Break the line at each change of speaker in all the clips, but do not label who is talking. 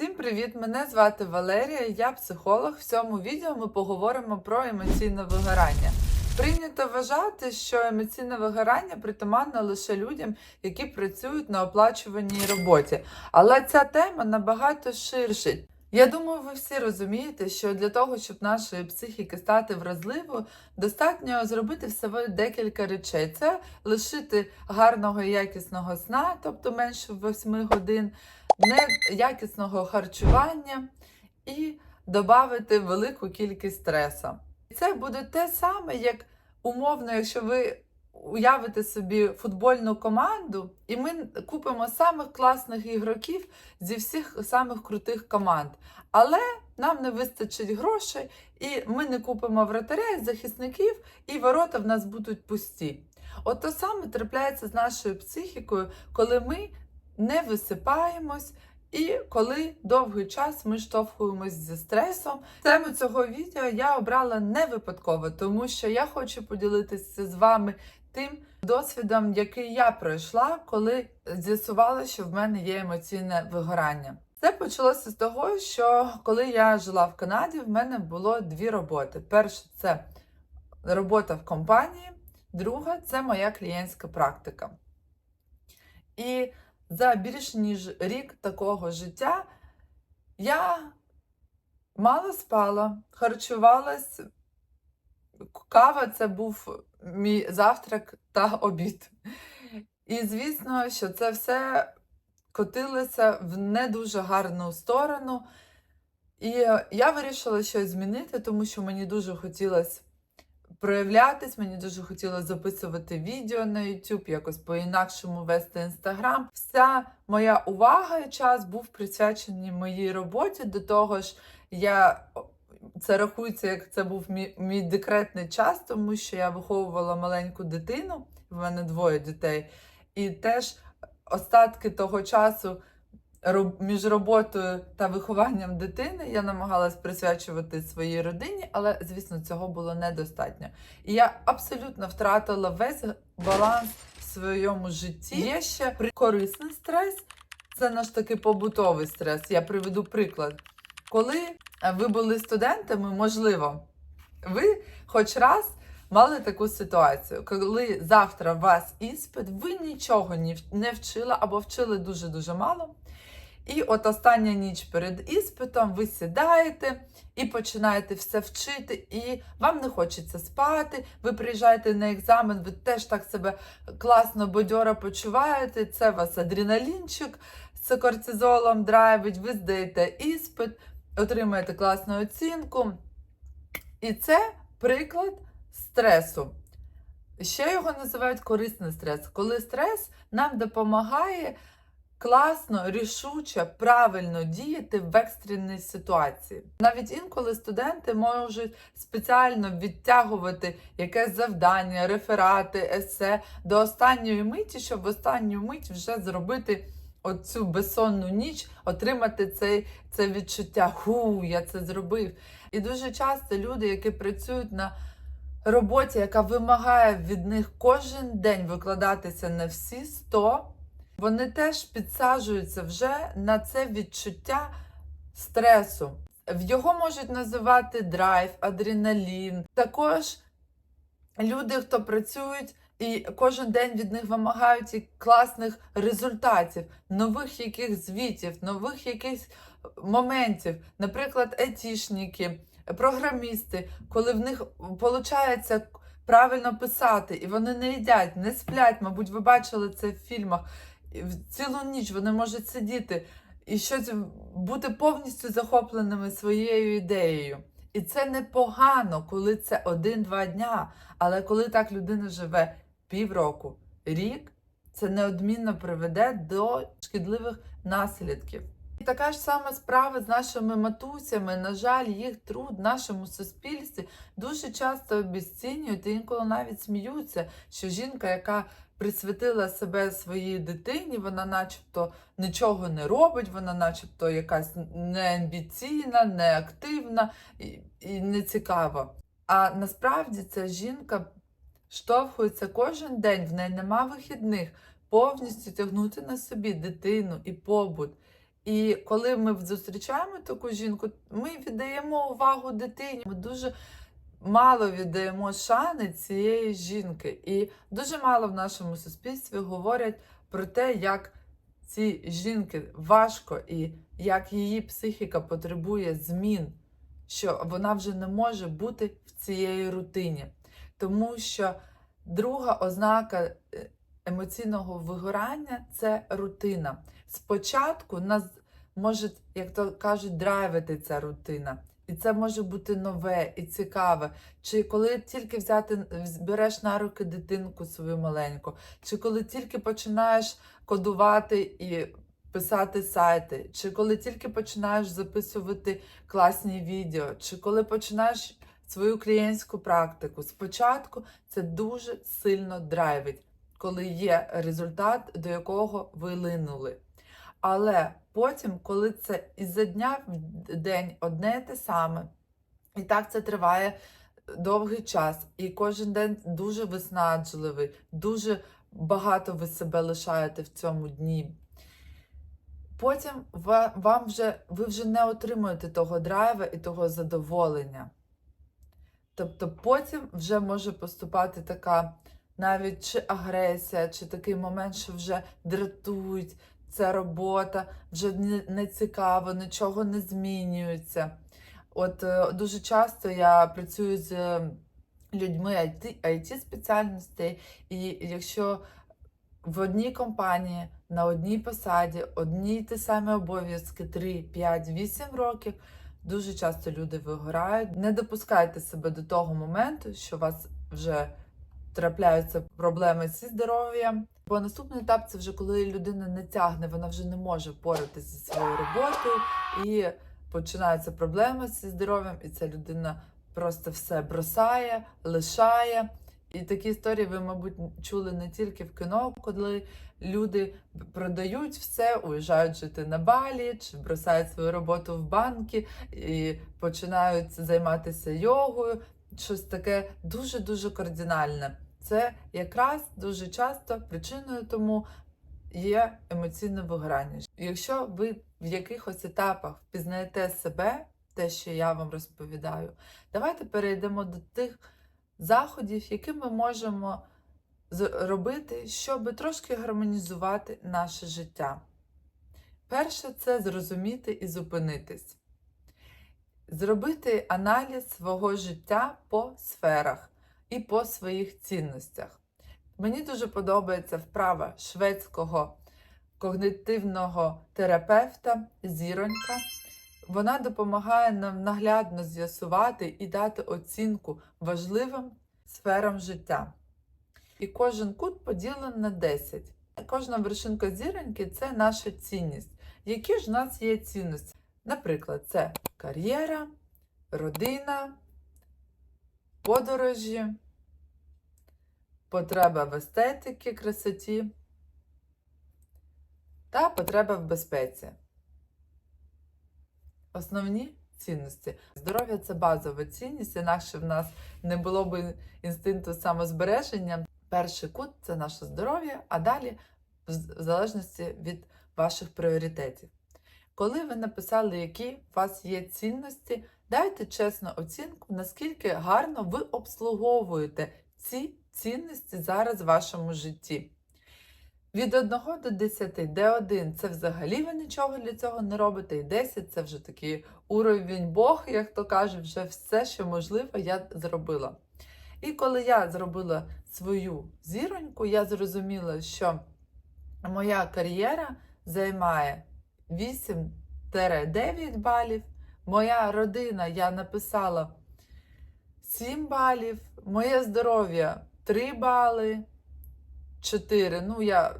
Всім привіт! Мене звати Валерія, я психолог. В цьому відео ми поговоримо про емоційне вигорання. Прийнято вважати, що емоційне вигорання притаманно лише людям, які працюють на оплачуваній роботі. Але ця тема набагато ширша. Я думаю, ви всі розумієте, що для того, щоб нашої психіки стати вразливою, достатньо зробити всього декілька речей: це лишити гарного і якісного сна, тобто менше 8 годин, неякісного харчування і додати велику кількість стресу. Це буде те саме, як умовно, якщо ви уявите собі футбольну команду, і ми купимо самих класних ігроків зі всіх самих крутих команд. Але нам не вистачить грошей, і ми не купимо вратаря захисників, і ворота в нас будуть пусті. От то саме трапляється з нашою психікою, коли ми не висипаємось. І коли довгий час ми штовхуємось зі стресом, тему цього відео я обрала не випадково, тому що я хочу поділитися з вами тим досвідом, який я пройшла, коли з'ясувала, що в мене є емоційне вигорання. Це почалося з того, що коли я жила в Канаді, в мене було дві роботи. Перша це робота в компанії, друга це моя клієнтська практика. І за більш ніж рік такого життя я мало спала, харчувалась. Кава це був мій завтрак та обід. І звісно, що це все котилося в не дуже гарну сторону. І я вирішила щось змінити, тому що мені дуже хотілося проявлятись, мені дуже хотілося записувати відео на YouTube, якось по-інакшому вести Instagram. Вся моя увага і час був присвячений моїй роботі. До того ж, я це рахується, як це був мій, мій декретний час, тому що я виховувала маленьку дитину, в мене двоє дітей, і теж остатки того часу між роботою та вихованням дитини я намагалась присвячувати своїй родині, але, звісно, цього було недостатньо. І я абсолютно втратила весь баланс в своєму житті. Є ще корисний стрес, це наш такий побутовий стрес. Я приведу приклад. Коли ви були студентами, можливо, ви хоч раз. Мали таку ситуацію, коли завтра у вас іспит, ви нічого не вчили або вчили дуже-дуже мало. І от остання ніч перед іспитом ви сідаєте і починаєте все вчити, і вам не хочеться спати. Ви приїжджаєте на екзамен, ви теж так себе класно бадьоро почуваєте. Це вас адреналінчик з кортизолом драйвить, ви здаєте іспит, отримаєте класну оцінку. І це приклад стресу. Ще його називають корисний стрес, коли стрес нам допомагає класно, рішуче, правильно діяти в екстреній ситуації. Навіть інколи студенти можуть спеціально відтягувати якесь завдання, реферати, есе до останньої миті, щоб в останню мить вже зробити. Оцю безсонну ніч отримати цей, це відчуття ху, я це зробив. І дуже часто люди, які працюють на роботі, яка вимагає від них кожен день викладатися на всі 100, вони теж підсаджуються вже на це відчуття стресу. В його можуть називати драйв, адреналін. Також люди, хто працюють і кожен день від них вимагають класних результатів, нових яких звітів, нових якихось моментів, наприклад, етішники, програмісти, коли в них виходить правильно писати, і вони не їдять, не сплять. Мабуть, ви бачили це в фільмах. Цілу ніч вони можуть сидіти і щось бути повністю захопленими своєю ідеєю. І це непогано, коли це один-два дня. Але коли так людина живе півроку, рік, це неодмінно приведе до шкідливих наслідків. І така ж сама справа з нашими матусями. На жаль, їх труд в нашому суспільстві дуже часто обіцінюють і інколи навіть сміються, що жінка, яка присвятила себе своїй дитині, вона начебто нічого не робить, вона начебто якась неамбіційна, неактивна і, і нецікава. А насправді ця жінка штовхується кожен день, в неї нема вихідних, повністю тягнути на собі дитину і побут. І коли ми зустрічаємо таку жінку, ми віддаємо увагу дитині. Ми дуже мало віддаємо шани цієї жінки. І дуже мало в нашому суспільстві говорять про те, як цій жінки важко і як її психіка потребує змін, що вона вже не може бути в цієї рутині. Тому що друга ознака е, емоційного вигорання це рутина. Спочатку нас може, як то кажуть, драйвити ця рутина. І це може бути нове і цікаве. Чи коли тільки взяти, береш на руки дитинку свою маленьку, чи коли тільки починаєш кодувати і писати сайти, чи коли тільки починаєш записувати класні відео, чи коли починаєш свою клієнтську практику. Спочатку це дуже сильно драйвить, коли є результат, до якого ви линули. Але потім, коли це із-за дня в день одне і те саме, і так це триває довгий час, і кожен день дуже виснажливий, дуже багато ви себе лишаєте в цьому дні. Потім вам вже, ви вже не отримуєте того драйва і того задоволення. Тобто потім вже може поступати така навіть чи агресія, чи такий момент, що вже дратують, це робота, вже не, цікаво, нічого не змінюється. От е, дуже часто я працюю з е, людьми IT спеціальностей, і якщо в одній компанії на одній посаді одні й ті самі обов'язки 3, 5, 8 років. Дуже часто люди вигорають. Не допускайте себе до того моменту, що вас вже трапляються проблеми зі здоров'ям. Бо наступний етап це вже коли людина не тягне, вона вже не може впоратися зі своєю роботою, і починаються проблеми зі здоров'ям, і ця людина просто все бросає, лишає. І такі історії ви, мабуть, чули не тільки в кіно, коли люди продають все, уїжджають жити на балі, чи бросають свою роботу в банки і починають займатися йогою. Щось таке дуже-дуже кардинальне. Це якраз дуже часто причиною тому є емоційне вигорання. Якщо ви в якихось етапах впізнаєте себе, те, що я вам розповідаю, давайте перейдемо до тих заходів, які ми можемо робити, щоб трошки гармонізувати наше життя. Перше це зрозуміти і зупинитись. Зробити аналіз свого життя по сферах і по своїх цінностях. Мені дуже подобається вправа шведського когнитивного терапевта Зіронька. Вона допомагає нам наглядно з'ясувати і дати оцінку важливим сферам життя. І кожен кут поділений на 10. Кожна вершинка зіроньки це наша цінність. Які ж в нас є цінності? Наприклад, це кар'єра, родина, подорожі, потреба в естетиці, красоті та потреба в безпеці. Основні цінності. Здоров'я це базова цінність, інакше в нас не було б інстинкту самозбереження. Перший кут це наше здоров'я, а далі в залежності від ваших пріоритетів. Коли ви написали, які у вас є цінності, дайте чесну оцінку, наскільки гарно ви обслуговуєте ці цінності зараз в вашому житті. Від 1 до 10, де 1 це взагалі ви нічого для цього не робите, і 10 це вже такий уровень Бог, як то каже, вже все, що можливо, я зробила. І коли я зробила свою зіроньку, я зрозуміла, що моя кар'єра займає 8-9 балів. Моя родина я написала 7 балів, моє здоров'я 3 бали. 4. Ну, я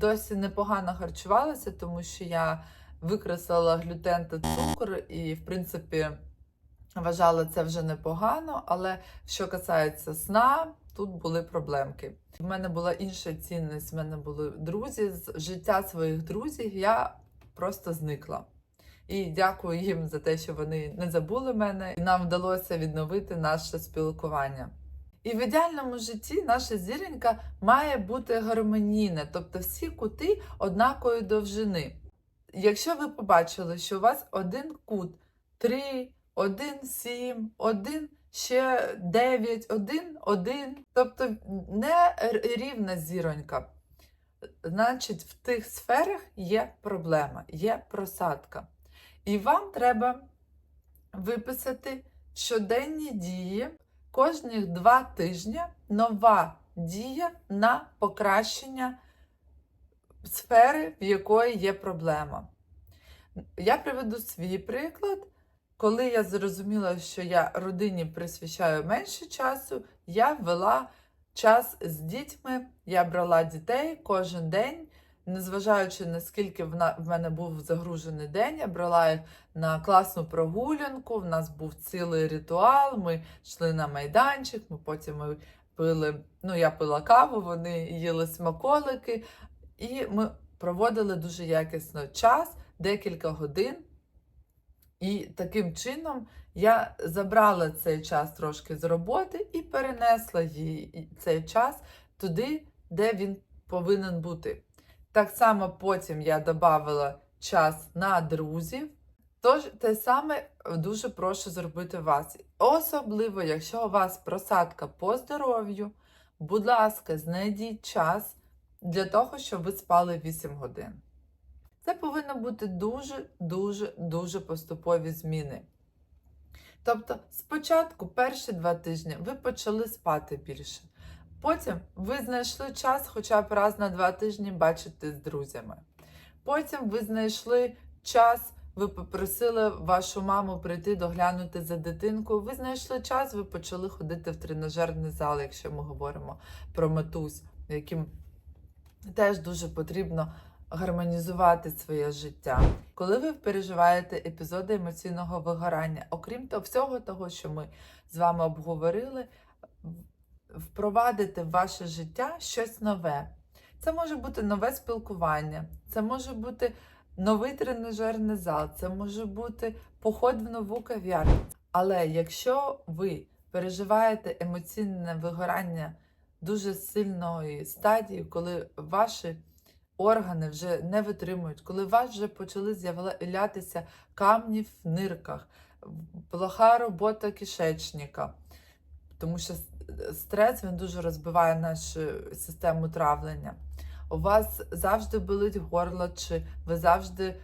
досі непогано харчувалася, тому що я викреслила глютен та цукор, і, в принципі, вважала це вже непогано. Але що касається сна, тут були проблемки. В мене була інша цінність, в мене були друзі життя своїх друзів. Я просто зникла. І дякую їм за те, що вони не забули мене, і нам вдалося відновити наше спілкування. І в ідеальному житті наша зіронька має бути гармонійна, тобто всі кути однакової довжини. якщо ви побачили, що у вас один кут 3, 1, 7, 1, ще 9, 1, 1, тобто не рівна зіронька, значить в тих сферах є проблема, є просадка. І вам треба виписати щоденні дії кожних два тижні нова дія на покращення сфери, в якої є проблема. Я приведу свій приклад. Коли я зрозуміла, що я родині присвячаю менше часу, я ввела час з дітьми, я брала дітей кожен день, незважаючи наскільки в мене був загружений день, я брала їх на класну прогулянку. В нас був цілий ритуал. Ми йшли на майданчик, ми потім пили. Ну, я пила каву, вони їли смаколики, і ми проводили дуже якісно час, декілька годин. І таким чином я забрала цей час трошки з роботи і перенесла її цей час туди, де він повинен бути. Так само потім я додавала час на друзів. Тож те саме дуже прошу зробити вас. Особливо, якщо у вас просадка по здоров'ю, будь ласка, знайдіть час для того, щоб ви спали 8 годин. Це повинно бути дуже, дуже, дуже поступові зміни. Тобто, спочатку, перші два тижні, ви почали спати більше. Потім ви знайшли час хоча б раз на два тижні бачити з друзями. Потім ви знайшли час, ви попросили вашу маму прийти доглянути за дитинкою. Ви знайшли час, ви почали ходити в тренажерний зал, якщо ми говоримо про матусь, яким теж дуже потрібно гармонізувати своє життя. Коли ви переживаєте епізоди емоційного вигорання, окрім того всього того, що ми з вами обговорили, впровадити в ваше життя щось нове. Це може бути нове спілкування, це може бути новий тренажерний зал, це може бути поход в нову кав'ярню. Але якщо ви переживаєте емоційне вигорання дуже сильної стадії, коли ваші органи вже не витримують, коли у вас вже почали з'являтися камні в нирках, плоха робота кишечника, тому що стрес він дуже розбиває нашу систему травлення. У вас завжди болить горло, чи ви завжди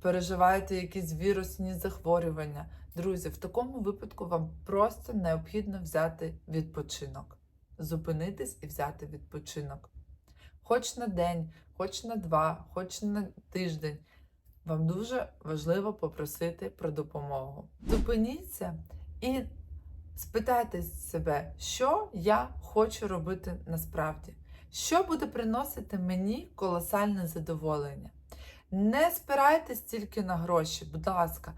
переживаєте якісь вірусні захворювання. Друзі, в такому випадку вам просто необхідно взяти відпочинок, зупинитись і взяти відпочинок. Хоч на день, хоч на два, хоч на тиждень. Вам дуже важливо попросити про допомогу. Зупиніться і спитайте себе, що я хочу робити насправді, що буде приносити мені колосальне задоволення. Не спирайтесь тільки на гроші, будь ласка.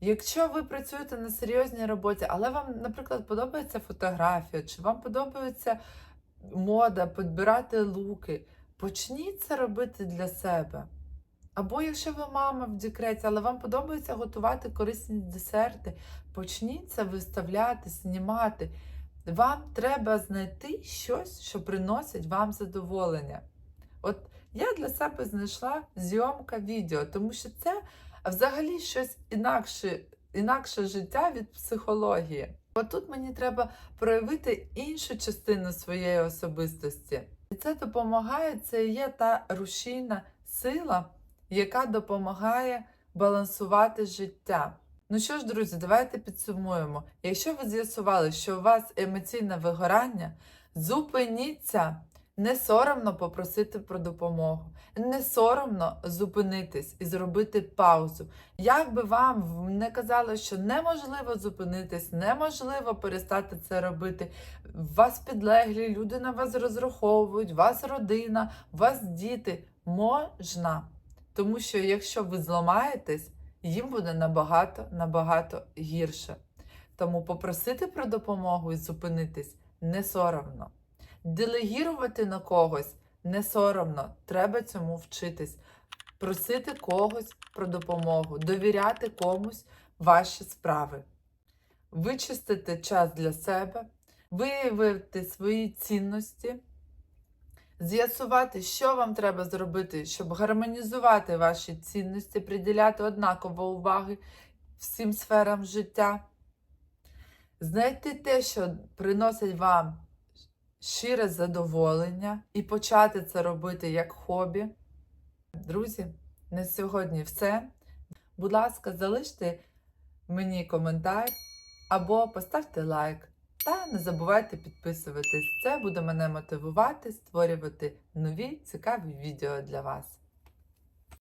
Якщо ви працюєте на серйозній роботі, але вам, наприклад, подобається фотографія, чи вам подобається мода, підбирати луки, почніть це робити для себе. Або якщо ви мама в декреті, але вам подобається готувати корисні десерти, почніть це виставляти, знімати. Вам треба знайти щось, що приносить вам задоволення. От я для себе знайшла зйомка відео, тому що це взагалі щось інакше, інакше життя від психології. От тут мені треба проявити іншу частину своєї особистості. І це допомагає, це є та рушійна сила, яка допомагає балансувати життя. Ну що ж, друзі, давайте підсумуємо. Якщо ви з'ясували, що у вас емоційне вигорання, зупиніться. Не соромно попросити про допомогу, не соромно зупинитись і зробити паузу. Як би вам не казали, що неможливо зупинитись, неможливо перестати це робити. Вас підлеглі, люди на вас розраховують, вас родина, вас діти. Можна. Тому що якщо ви зламаєтесь, їм буде набагато набагато гірше. Тому попросити про допомогу і зупинитись не соромно. Делегірувати на когось не соромно, треба цьому вчитись. Просити когось про допомогу, довіряти комусь ваші справи, вичистити час для себе, виявити свої цінності, з'ясувати, що вам треба зробити, щоб гармонізувати ваші цінності, приділяти однаково уваги всім сферам життя, знайти те, що приносить вам щире задоволення, і почати це робити як хобі. Друзі, на сьогодні все. Будь ласка, залиште мені коментар або поставте лайк. Та не забувайте підписуватись. Це буде мене мотивувати створювати нові цікаві відео для вас.